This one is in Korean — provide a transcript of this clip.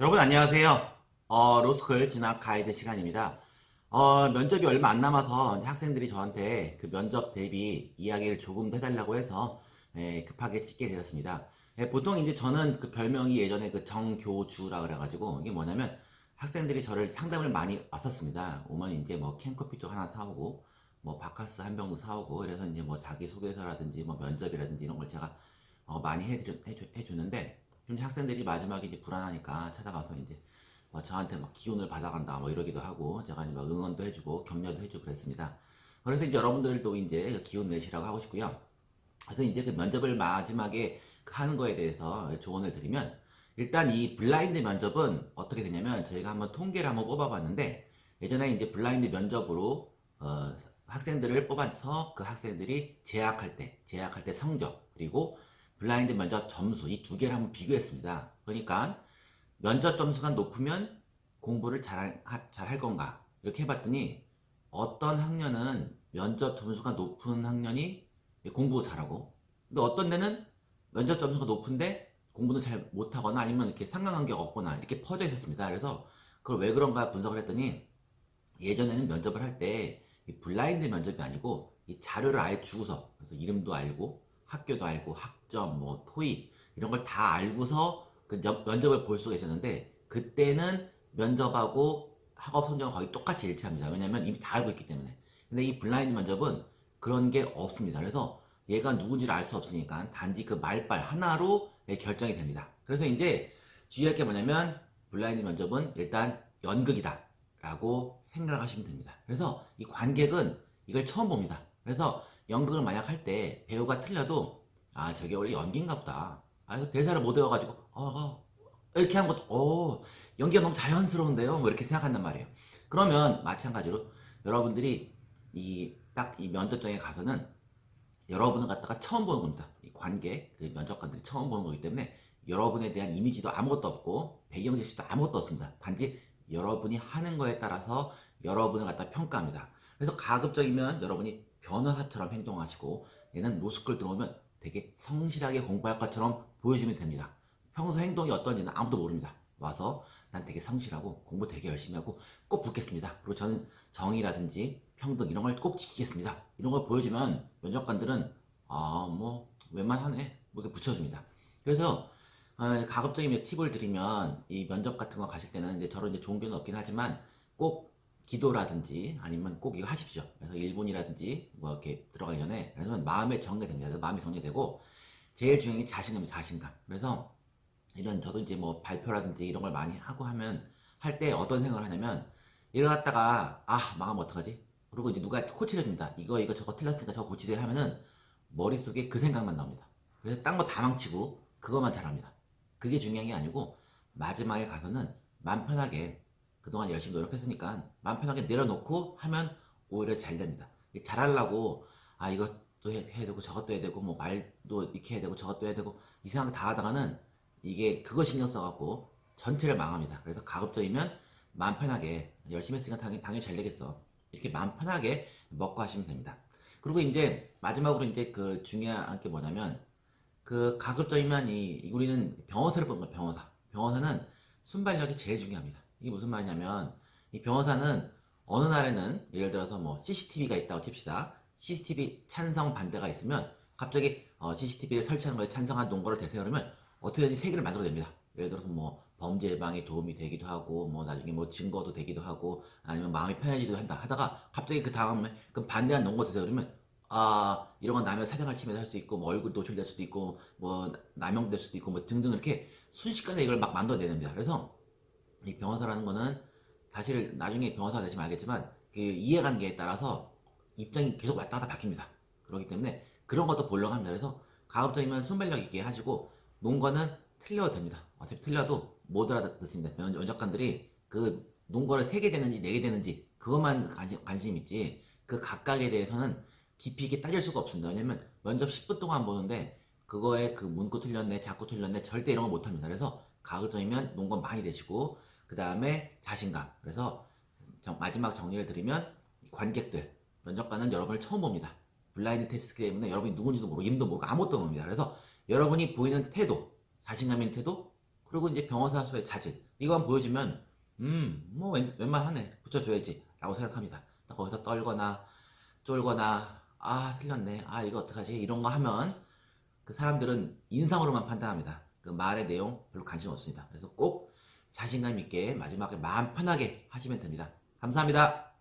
여러분 안녕하세요. 어, 로스쿨 진학 가이드 시간입니다. 어, 면접이 얼마 안 남아서 학생들이 저한테 그 면접 대비 이야기를 조금 더 해달라고 해서 예, 급하게 찍게 되었습니다. 예, 보통 이제 저는 그 별명이 예전에 그 정교주라 그래가지고 이게 뭐냐면 학생들이 저를 상담을 많이 왔었습니다. 오면 이제 뭐 캔커피도 하나 사오고 뭐 바카스 한 병도 사오고 그래서 이제 뭐 자기 소개서라든지 뭐 면접이라든지 이런 걸 제가 어, 많이 해드려, 해주, 해주는데 좀 학생들이 마지막에 이제 불안하니까 찾아가서 이제 뭐 저한테 막 기운을 받아간다 뭐 이러기도 하고 제가 이제 막 응원도 해주고 격려도 해주고 그랬습니다. 그래서 이제 여러분들도 이제 그 기운 내시라고 하고 싶고요. 그래서 이제 그 면접을 마지막에 하는 거에 대해서 조언을 드리면 일단 이 블라인드 면접은 어떻게 되냐면 저희가 한번 통계를 한번 뽑아봤는데 예전에 이제 블라인드 면접으로 어, 학생들을 뽑아서 그 학생들이 재학할 때 재학할 때 성적 그리고 블라인드 면접 점수 이 두 개를 한번 비교했습니다. 그러니까 면접 점수가 높으면 공부를 잘 할 건가 이렇게 해봤더니 어떤 학년은 면접 점수가 높은 학년이 공부 잘하고 근데 어떤 데는 면접 점수가 높은데 공부는 잘 못하거나 아니면 이렇게 상관관계가 없거나 이렇게 퍼져 있었습니다. 그래서 그걸 왜 그런가 분석을 했더니 예전에는 면접을 할 때 블라인드 면접이 아니고 이 자료를 아예 주고서 그래서 이름도 알고 학교도 알고 학점 뭐 토익 이런 걸 다 알고서 그 연- 면접을 볼 수가 있었는데 그때는 면접하고 학업 성적은 거의 똑같이 일치합니다. 왜냐면 이미 다 알고 있기 때문에. 근데 이 블라인드 면접은 그런 게 없습니다. 그래서 얘가 누군지를 알 수 없으니까 단지 그 말빨 하나로 결정이 됩니다. 그래서 이제 주의할 게 뭐냐면 블라인드 면접은 일단 연극이다 라고 생각을 하시면 됩니다. 그래서 이 관객은 이걸 처음 봅니다. 그래서 연극을 만약 할 때 배우가 틀려도 아 저게 원래 연기인가 보다. 아 대사를 못 외워가지고 어, 어, 이렇게 한 것도 어 연기가 너무 자연스러운데요. 뭐 이렇게 생각한단 말이에요. 그러면 마찬가지로 여러분들이 이 딱이 면접장에 가서는 여러분을 갖다가 처음 보는 겁니다. 이 관객, 그 면접관들이 처음 보는 거기 때문에 여러분에 대한 이미지도 아무것도 없고 배경 제시도 아무것도 없습니다. 단지 여러분이 하는 거에 따라서 여러분을 갖다 평가합니다. 그래서 가급적이면 여러분이 변호사처럼 행동하시고 얘는 로스쿨 들어오면 되게 성실하게 공부할 것처럼 보여주면 됩니다. 평소 행동이 어떤지는 아무도 모릅니다. 와서 난 되게 성실하고 공부 되게 열심히 하고 꼭 붙겠습니다. 그리고 저는 정의라든지 평등 이런 걸 꼭 지키겠습니다. 이런 걸 보여주면 면접관들은 아 뭐 웬만하네 뭐 이렇게 붙여줍니다. 그래서 어, 가급적이면 팁을 드리면 이 면접 같은 거 가실 때는 이제 저런 이제 경우는 없긴 하지만 꼭 기도라든지 아니면 꼭 이거 하십시오. 그래서 1분이라든지 뭐 이렇게 들어가기 전에 그래서 마음의 정리가 됩니다. 그래서 마음이 정리되고 제일 중요한 게 자신감이에요. 자신감. 그래서 이런 저도 이제 뭐 발표라든지 이런 걸 많이 하고 하면 할 때 어떤 생각을 하냐면 일어났다가 아 망하면 어떡하지? 그리고 이제 누가 코치를 해줍니다. 이거 이거 저거 틀렸으니까 저거 고치세요 하면은 머릿속에 그 생각만 나옵니다. 그래서 딴 거 다 망치고 그것만 잘합니다. 그게 중요한 게 아니고 마지막에 가서는 맘 편하게 그동안 열심히 노력했으니까 맘 편하게 내려놓고 하면 오히려 잘 됩니다. 잘하려고 아 이것도 해- 해야 되고 저것도 해야 되고 뭐 말도 이렇게 해야 되고 저것도 해야 되고 이상하게 다 하다가는 이게 그거 신경 써갖고 전체를 망합니다. 그래서 가급적이면 마음 편하게 열심히 했으니까 당연히, 당연히 잘 되겠어. 이렇게 마음 편하게 먹고 하시면 됩니다. 그리고 이제 마지막으로 이제 그 중요한 게 뭐냐면 그 가급적이면 이 우리는 변호사를 뽑는 거예요. 변호사. 변호사는 순발력이 제일 중요합니다. 이게 무슨 말이냐면 이 변호사는 어느 날에는 예를 들어서 뭐 CCTV가 있다고 칩시다. CCTV 찬성 반대가 있으면 갑자기 어, CCTV를 설치하는 거에 찬성한 논거를 그러면 어떻게든지 세계를 만들어냅니다. 예를 들어서 뭐 범죄 예방에 도움이 되기도 하고 뭐 나중에 뭐 증거도 되기도 하고 아니면 마음이 편해지기도 한다 하다가 갑자기 그 다음에 그 반대한 논거 대세요 그러면 아 이런 건 남의 사생활 침해할 수 있고 뭐 얼굴 노출될 수도 있고 뭐 남용될 수도 있고 뭐 등등 이렇게 순식간에 이걸 막 만들어내냅니다. 그래서 이 변호사라는 거는 사실 나중에 변호사가 되시면 알겠지만 그 이해관계에 따라서 입장이 계속 왔다 갔다 바뀝니다. 그렇기 때문에 그런 것도 보려고 합니다. 그래서 가급적이면 순발력 있게 하시고 논거는 틀려도 됩니다. 어차피 틀려도 못 알아듣습니다. 면- 면접관들이 그 논거를 3개 되는지 4개 되는지 그것만 관심, 관심 있지 그 각각에 대해서는 깊이 있게 따질 수가 없습니다. 왜냐면 면접 10분 동안 보는데 그거에 그 문구 틀렸네, 자꾸 틀렸네 절대 이런 거 못합니다. 그래서 가급적이면 논거 많이 되시고 그 다음에 자신감. 그래서 정- 마지막 정리를 드리면 관객들 면접관은 여러분을 처음 봅니다. 블라인드 테스트기 때문에 여러분이 누군지도 모르고 이름도 모르고 아무것도 모릅니다. 그래서 여러분이 보이는 태도, 자신감 있는 태도, 그리고 이제 병어사수의 자질. 이거만 보여주면 음 뭐 웬만하네. 붙여줘야지. 라고 생각합니다. 거기서 떨거나 쫄거나 아 틀렸네. 아 이거 어떡하지? 이런 거 하면 그 사람들은 인상으로만 판단합니다. 그 말의 내용 별로 관심 없습니다. 그래서 꼭 자신감 있게 마지막에 마음 편하게 하시면 됩니다. 감사합니다